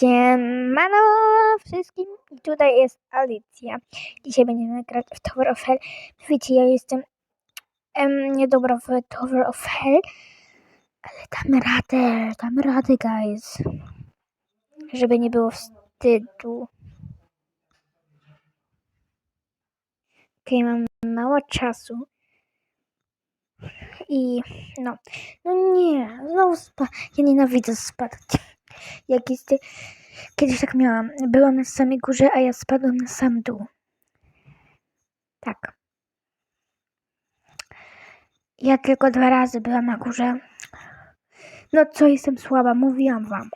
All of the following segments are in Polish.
Siemano wszystkim, tutaj jest Alicja. Dzisiaj będziemy grać w Tower of Hell. Wiecie, ja jestem em, niedobra w Tower of Hell, ale damy radę, damy radę, guys. Żeby nie było wstydu. Okej, mam mało czasu. I no, no nie, znowu spa. Ja nienawidzę spadać. Jak jest, kiedyś tak miałam. Byłam na samej górze, a ja spadłam na sam dół. Tak. Ja tylko dwa razy byłam na górze. No co, jestem słaba, mówiłam wam.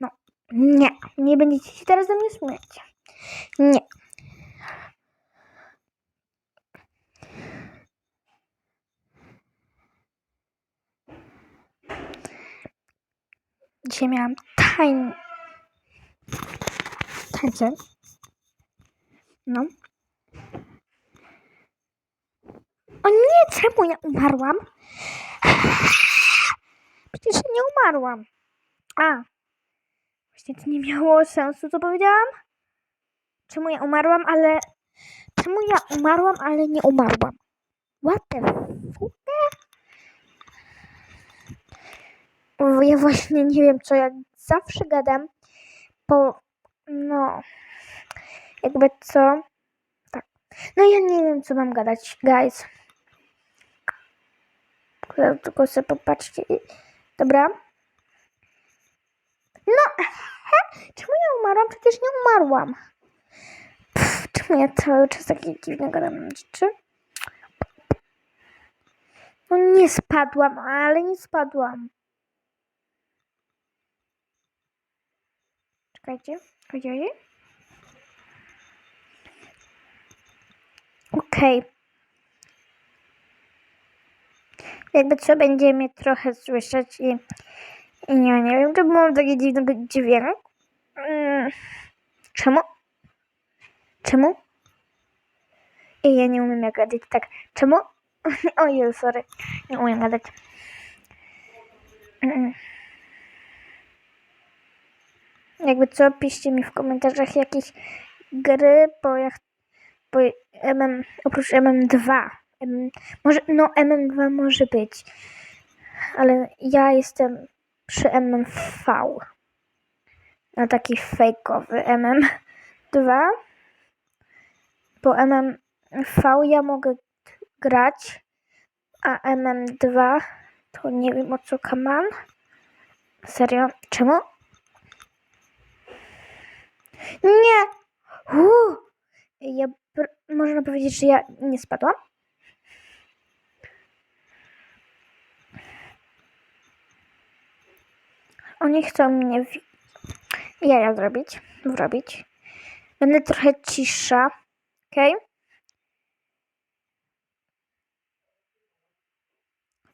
No, nie, nie będziecie się teraz ze mnie śmiać. Nie. Dzisiaj miałam tań... tańce. No. O nie, czemu ja umarłam? Przecież nie umarłam. A. Właśnie to nie miało sensu, co powiedziałam? Czemu ja umarłam, ale... Czemu ja umarłam, ale nie umarłam? What the fuck? Ja właśnie nie wiem, co ja zawsze gadam, bo no, jakby co, tak. No ja nie wiem, co mam gadać, guys. Tylko sobie popatrzcie. Dobra. No, czemu ja umarłam? Przecież nie umarłam. Pff, czemu ja cały czas takie dziwne gadam rzeczy? No nie spadłam, ale nie spadłam. Czekajcie. Ojej. Okej. Okay. Jakby co będzie mnie trochę słyszeć i, i nie, nie wiem, czemu mam taki dziwny dźwięk. Hmm. Czemu? Czemu? I ja nie umiem jak gadać tak. Czemu? Ojej, sorry. Nie umiem gadać. Mm. Jakby co, piszcie mi w komentarzach jakieś gry, bo ja bo MM, oprócz MM2, MM, może, no MM2 może być, ale ja jestem przy MMV, na taki fejkowy MM2, bo MMV ja mogę grać, a MM2 to nie wiem o co kaman. Serio? Czemu? Nie! Uuu. Ja można powiedzieć, że ja nie spadłam. Oni chcą mnie w... jaja zrobić, wrobić. Będę trochę cisza, ok?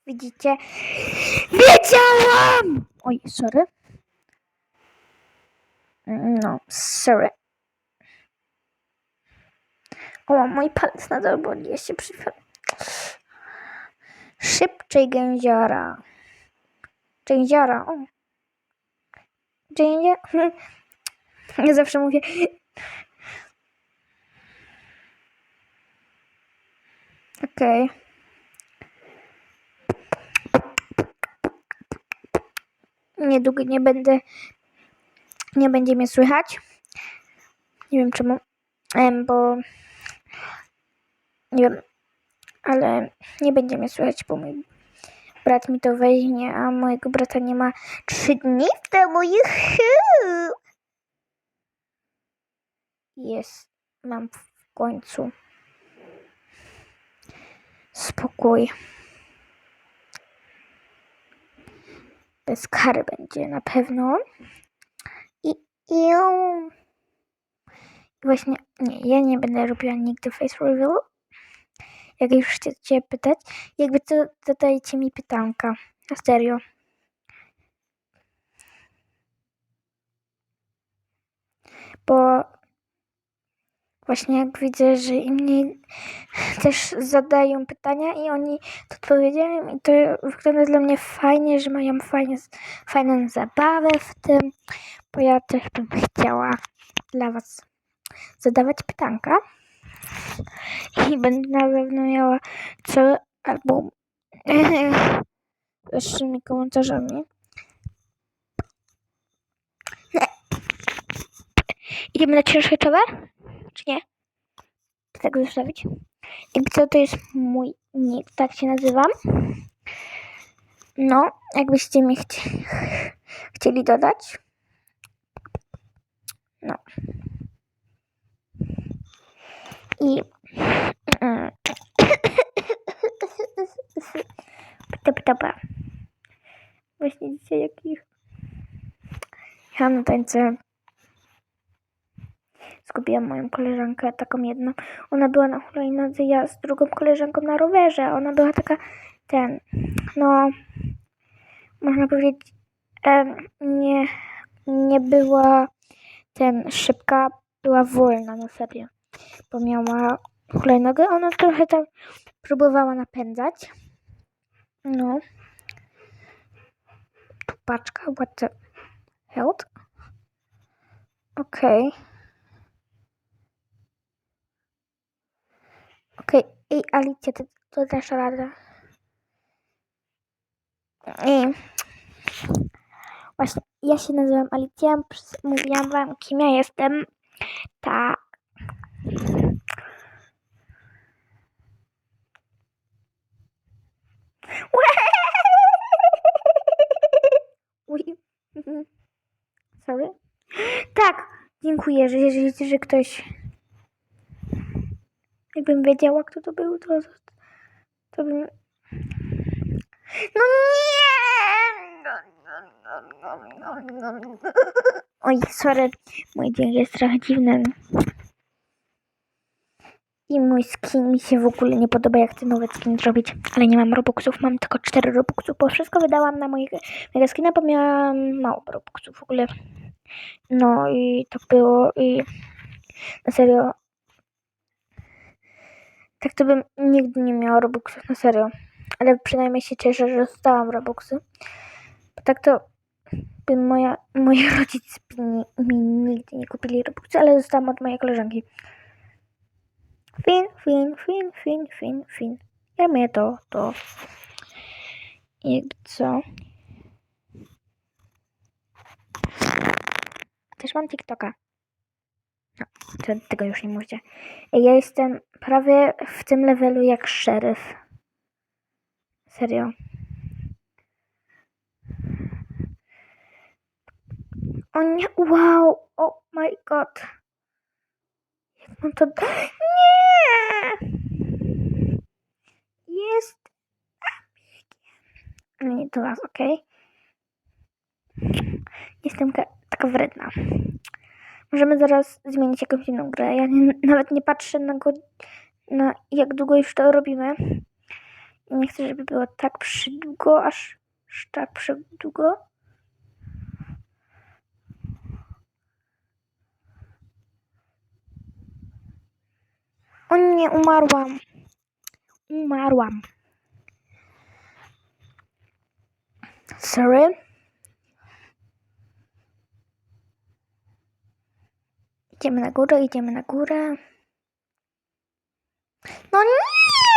Widzicie? Wiedziałam! Oj, sorry. No, sorry. O, mój palec nadal boli, ja się przyfam. Szybciej gęziora. Gęziora, o. Gęziora. Ja zawsze mówię... Okej. Okay. Niedługo nie będę nie będzie mnie słychać. Nie wiem czemu, bo nie wiem, ale nie będzie mnie słychać, bo mój brat mi to weźmie, a mojego brata nie ma trzy dni w domu. Jest, mam w końcu spokój. Bez kary będzie na pewno. I właśnie, nie, ja nie będę robiła nigdy face reveal. Jak już chcecie pytać, jakby to zadajcie mi pytanka. Na serio. Bo właśnie jak widzę, że inni też zadają pytania i oni to odpowiedziałem i to wygląda dla mnie fajnie, że mają fajnie, fajną zabawę w tym, bo ja też bym chciała dla was zadawać pytanka i będę na pewno miała co albo wyższymi komentarzami. Idziemy na ciężkie cover? Czy nie? Tak zostawić? Jakby co, to jest mój nick, tak się nazywam. No, jakbyście mi chci chcieli dodać. No. I... Pta, pta. Właśnie dzisiaj jakich... Ja na tańce zgubiłam moją koleżankę, taką jedną. Ona była na hulajnodze, ja z drugą koleżanką na rowerze. Ona była taka, ten, no, można powiedzieć, em, nie, nie była ten szybka, była wolna na serio, bo miała hulajnogę. Ona trochę tam próbowała napędzać. No. Tu paczka, what the hell? Okej. Okej, i Alicja, ty to dasz radę. I właśnie, ja się nazywam Alicja, mówiłam wam, kim ja jestem. Ta... Uj. Sorry. Tak, dziękuję, że jeżeli że ktoś Jakbym wiedziała, kto to był, to, to bym... No nie! Oj, sorry, mój dzień jest trochę dziwny. I mój skin mi się w ogóle nie podoba, jak chcę nowy skin zrobić, ale nie mam robuxów, mam tylko 4 robuxów, bo wszystko wydałam na mojego mojego skina, bo miałam mało robuxów w ogóle. No i tak było i na serio tak to bym nigdy nie miała Robuxów, na serio. Ale przynajmniej się cieszę, że dostałam Robuxy. Tak to by moja, moi rodzice mi, nigdy nie kupili Robuxy, ale dostałam od mojej koleżanki. Fin, fin, fin, fin, fin, fin. Ja mnie to, to. I co? Też mam TikToka. No, tego już nie mówicie. Ja jestem prawie w tym levelu jak szeryf. Serio. O nie, wow, oh my god. Jak mam to... Nie! Jest... Nie do was, okej? Jestem ka- taka wredna. Możemy zaraz zmienić jakąś inną grę. Ja nie, nawet nie patrzę na, go, na jak długo już to robimy. Nie chcę, żeby było tak przydługo, aż, aż tak przydługo. O nie, umarłam. Umarłam. Sorry. Idziemy na górę, idziemy na górę. No nie!